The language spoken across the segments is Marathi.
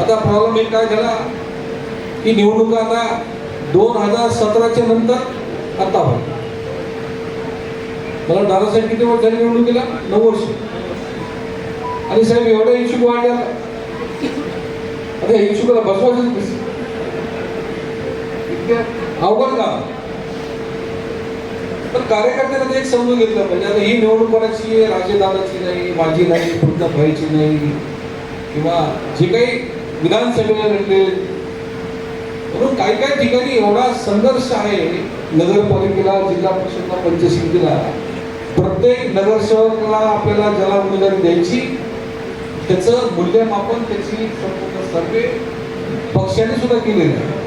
आता प्रॉब्लेम एक काय झाला? की निवडणुका आता दोन हजार सतराच्या नंतर आता होईल. मला दादासाहेब किती वर्ष झाली निवडणुकीला? नऊ वर्ष. आणि साहेब एवढ्या इच्छुक वाढल्या आता. इच्छुकाला बसवायचं अवघड काम. पण कार्यकर्त्यांना ते एक समजून घेतलं पाहिजे. आता ही निवडणूक कोणाची आहे राजेदादाची नाही माझी नाही पुढच्या भाईची नाही. किंवा जे काही विधानसभेला लढले म्हणून काही काही ठिकाणी एवढा संघर्ष आहे नगरपालिकेला जिल्हा परिषदला पंचायत प्रत्येक नगरसेवकाला आपल्याला ज्याला उमेदवारी द्यायची त्याचं मूल्यमापन त्याची संपूर्ण सर्वे पक्षाने सुद्धा केलेलं आहे.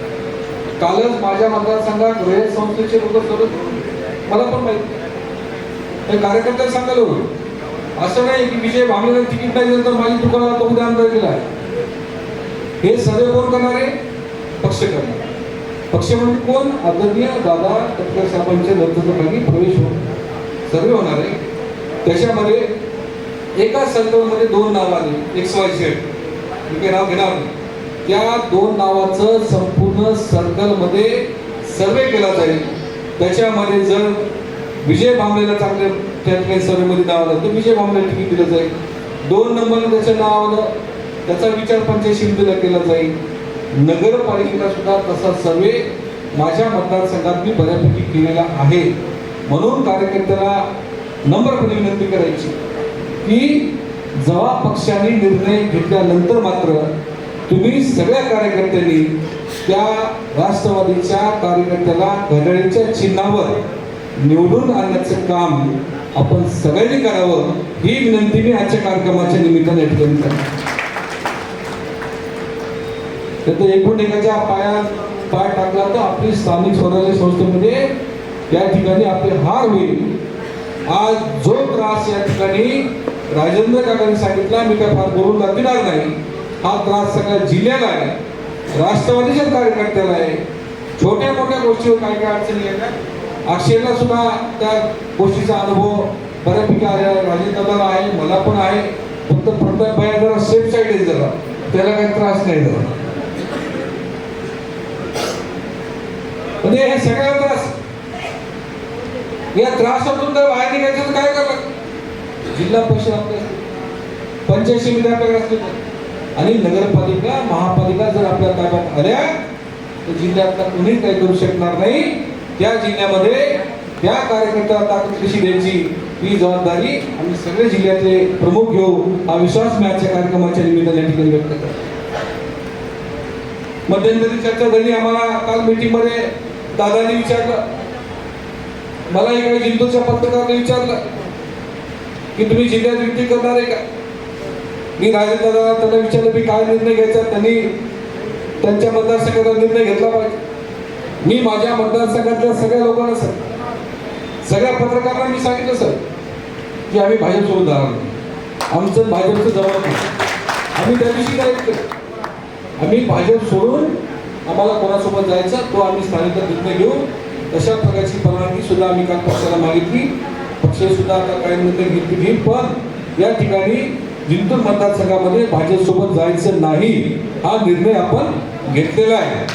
कालच माझ्या मतदारसंघात रयत संस्थेचे लोक सर्व मला पण माहिती हे कार्यकर्त्याला सांगायला होईल असं नाही की विजय भांबलेला तिकीट नाही दिलं तर माझी दुकानाला तो उद्या अंदाज दिला हे सर्वे कोण करणार? आहे पक्ष करणार. पक्ष म्हणजे कोण? आदरणीय दादा तटकर साहेबांच्या नेतृत्वाखाली प्रवेश होऊन सर्वे होणार आहे. त्याच्यामध्ये एका सर्वेमध्ये दोन नाव आले. एक्स वाय झेड मी काही नाव घेणार नाही. त्या दोन नावाचं संपूर्ण सर्कलमध्ये सर्वे केला जाईल. त्याच्यामध्ये जर विजय भांबलेला चांगल्या त्या ठिकाणी सर्वेमध्ये नाव आलं तर विजय भांबलेला तिकीट दिलं जाईल. दोन नंबरला त्याचं नाव आलं. त्याचा विचार पंचायत समितीला केला जाईल. नगरपालिकेला सुद्धा तसा सर्वे माझ्या मतदारसंघात मी बऱ्यापैकी केलेला आहे. म्हणून कार्यकर्त्याला नम्रपणे विनंती करायची की जेव्हा पक्षाने निर्णय घेतल्यानंतर मात्र तुम्ही सगळ्या कार्यकर्त्यांनी त्या राष्ट्रवादीच्या कार्यकर्त्याला घड्याळीच्या चिन्हावर निवडून आणण्याचं काम आपण सगळ्यांनी करावं ही विनंती मी आजच्या कार्यक्रमाच्या निमित्ताने ठिकाणी करतो. तर एकूण एकाच्या पायात पाय टाकला तर आपली स्थानिक स्वराज्य संस्थेमध्ये या ठिकाणी आपले हार होईल. आज जो त्रास या ठिकाणी राजेंद्र काकांनी सांगितला मी काय फार बोलून दाखविणार नाही. हा त्रास सगळ्या जिल्ह्याला आहे. राष्ट्रवादीच्या कार्यकर्त्याला आहे. छोट्या मोठ्या गोष्टीवर काय काय अडचणी येतात अक्षयला सुद्धा त्या गोष्टीचा अनुभव बऱ्यापैकी आहे राजेंद्रला आहे मला पण आहे. फक्त प्रताप भाई जरा सेफ साईड आहे जरा. त्याला काही त्रास नाही जरा. म्हणजे हे सगळ्या त्रास. या त्रासातून जर बाहेर निघायचं तर काय करणार? जिल्हा परिषद आपल्या पंचायत समिती असतील आणि नगरपालिका महापालिका जर आपल्या ताब्यात आल्या तर जिल्ह्यातला कुणी काही करू शकणार नाही. त्या जिल्ह्यामध्ये त्या कार्यकर्त्याला ताकद कशी द्यायची ही जबाबदारी आम्ही सगळे जिल्ह्यातले प्रमुख घेऊ हा विश्वास मी आजच्या कार्यक्रमाच्या निमित्ताने या ठिकाणी व्यक्त करतो. मध्यंतरी चर्चा झाली. आम्हाला काल मीटिंगमध्ये दादाने विचारलं. मला एका जिंतूरच्या पत्रकाराने विचारलं की तुम्ही जिल्ह्यात युती करणार आहे का? मी राजेंद्र त्यांना विचारलं मी काय निर्णय घ्यायचा? त्यांनी त्यांच्या मतदारसंघाचा निर्णय घेतला पाहिजे. मी माझ्या मतदारसंघातल्या सगळ्या लोकांना सर सगळ्या पत्रकारांना मी सांगितलं सर की आम्ही भाजपसोबत जाणार नाही. आमचं भाजपचं जवळ नाही. आम्ही त्या दिवशी काय आम्ही भाजप सोडून आम्हाला कोणासोबत जायचा तो आम्ही स्थानिक निर्णय घेऊ तशा प्रकारची परवानगी सुद्धा आम्ही काल पक्षाला मागितली. पक्ष सुद्धा आता काही निर्णय घेतली घेईल पण या ठिकाणी जिंतूर मतदारसंघामध्ये भाजपसोबत जायचं नाही हा निर्णय आपण घेतलेला आहे.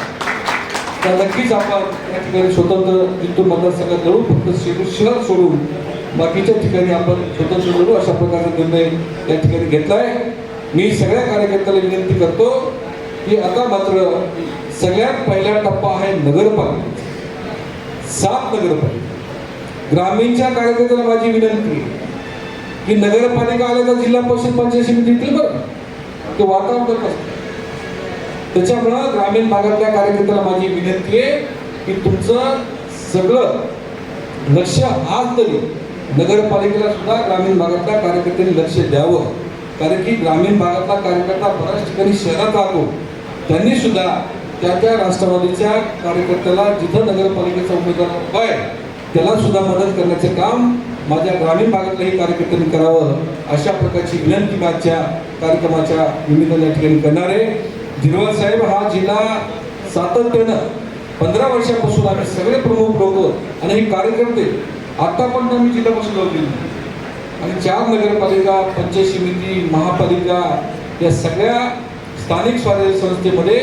तर नक्कीच आपण या ठिकाणी स्वतंत्र जिंतूर मतदारसंघात लढू फक्त शिरूर शहर सोडून बाकीच्या ठिकाणी आपण स्वतंत्र लढू अशा प्रकारचा निर्णय या ठिकाणी घेतला आहे. मी सगळ्या कार्यकर्त्याला विनंती करतो की आता मात्र सगळ्यात पहिला टप्पा आहे नगरपालिका. सात नगरपालिका. ग्रामीणच्या कार्यकर्त्याला माझी विनंती की नगरपालिका आल्या तर जिल्हा परिषद पंचायत समितीतील बरं. ते वातावरण करत असतं त्याच्यामुळं ग्रामीण भागातल्या कार्यकर्त्याला माझी विनंती आहे की तुमचं सगळं लक्ष आज तरी नगरपालिकेला सुद्धा ग्रामीण भागातल्या कार्यकर्त्यांनी लक्ष द्यावं. कारण की ग्रामीण भागातला कार्यकर्ता बऱ्याच ठिकाणी शहरात राहतो. त्यांनी सुद्धा त्या त्या राष्ट्रवादीच्या कार्यकर्त्याला जिथं नगरपालिकेचा उमेदवार उभा आहे त्याला सुद्धा मदत करण्याचे काम माझ्या ग्रामीण भागातल्याही कार्यकर्त्यांनी करावं अशा प्रकारची विनंती माझ्या कार्यक्रमाच्या निमित्ताने या ठिकाणी करणार. आहे साहेब हा जिल्हा सातत्यानं पंधरा वर्षापासून आम्ही सगळे प्रमुख लोक आणि हे कार्यकर्ते आतापर्यंत आम्ही जिल्हा परिषद लावली आणि चार नगरपालिका पंचायत समिती महापालिका या सगळ्या स्थानिक स्वराज्य संस्थेमध्ये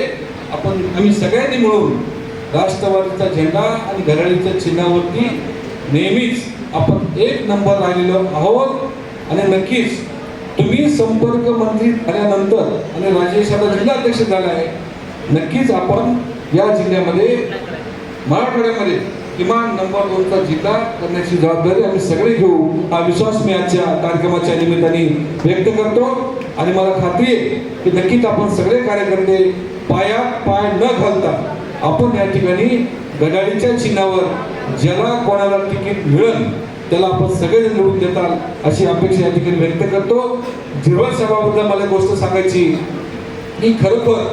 आपण आम्ही सगळ्यांनी मिळून राष्ट्रवादीचा झेंडा आणि घराळीच्या चिन्हावरती नेहमीच आपण एक नंबर राहिलेलो आहोत. आणि नक्कीच तुम्ही संपर्क मंत्री झाल्यानंतर आणि राजेश आता जिल्हाध्यक्ष झाला आहे नक्कीच आपण या जिल्ह्यामध्ये मराठवाड्यामध्ये किमान नंबर दोनचा जिल्हा करण्याची जबाबदारी आम्ही सगळे घेऊ. हा विश्वास मी आजच्या कार्यक्रमाच्या निमित्ताने व्यक्त करतो. आणि मला खात्री आहे की नक्कीच आपण सगळे कार्यकर्ते पायात पाय न घालता आपण या ठिकाणी गडाळीच्या चिन्हावर ज्याला कोणाला तिकीट मिळेल त्याला आपण सगळेजण निवडून देताल अशी अपेक्षा या ठिकाणी व्यक्त करतो. झिरवळ सभाबद्दल मला एक गोष्ट सांगायची. की खरोखर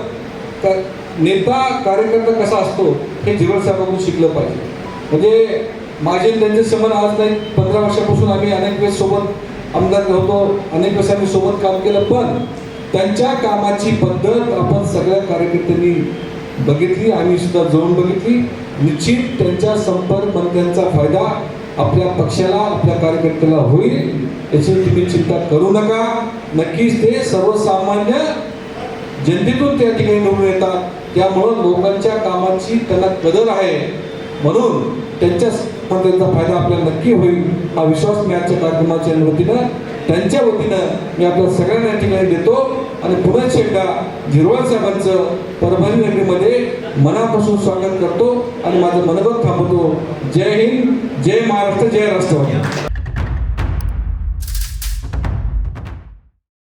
का नेता कार्यकर्ता कसा असतो हे झिरवळ साहेबांकडून शिकलं पाहिजे. म्हणजे माझे त्यांचे संबंध आज नाही पंधरा वर्षापासून आम्ही अनेक वेळेस सोबत आमदार होतो अनेक वेळेस आम्ही सोबत काम केलं पण त्यांच्या कामाची पद्धत आपण सगळ्या कार्यकर्त्यांनी बघितली आम्ही सुद्धा जोडून बघितली. निश्चित त्यांच्या संपर्क मंत्र्यांचा फायदा आपल्या पक्षाला आपल्या कार्यकर्त्याला होईल याची तुम्ही चिंता करू नका. नक्कीच ते सर्वसामान्य जनतेतून त्या ठिकाणी निवडून येतात. त्यामुळं लोकांच्या कामाची त्यांना कदर आहे. म्हणून त्यांच्या त्यांचा फायदा आपल्याला नक्की होईल. हा विश्वास मी आजच्या कार्यक्रमाच्या वतीनं त्यांच्या वतीनं मी आपल्या सगळ्यांना ठिकाणी देतो. आणि पुन्हा एकदा झिरवाळ साहेबांचं परभणी नगरीमध्ये मनापासून स्वागत करतो आणि माझं मनोगत थांबवतो. जय हिंद जय महाराष्ट्र जय राष्ट्रवादी.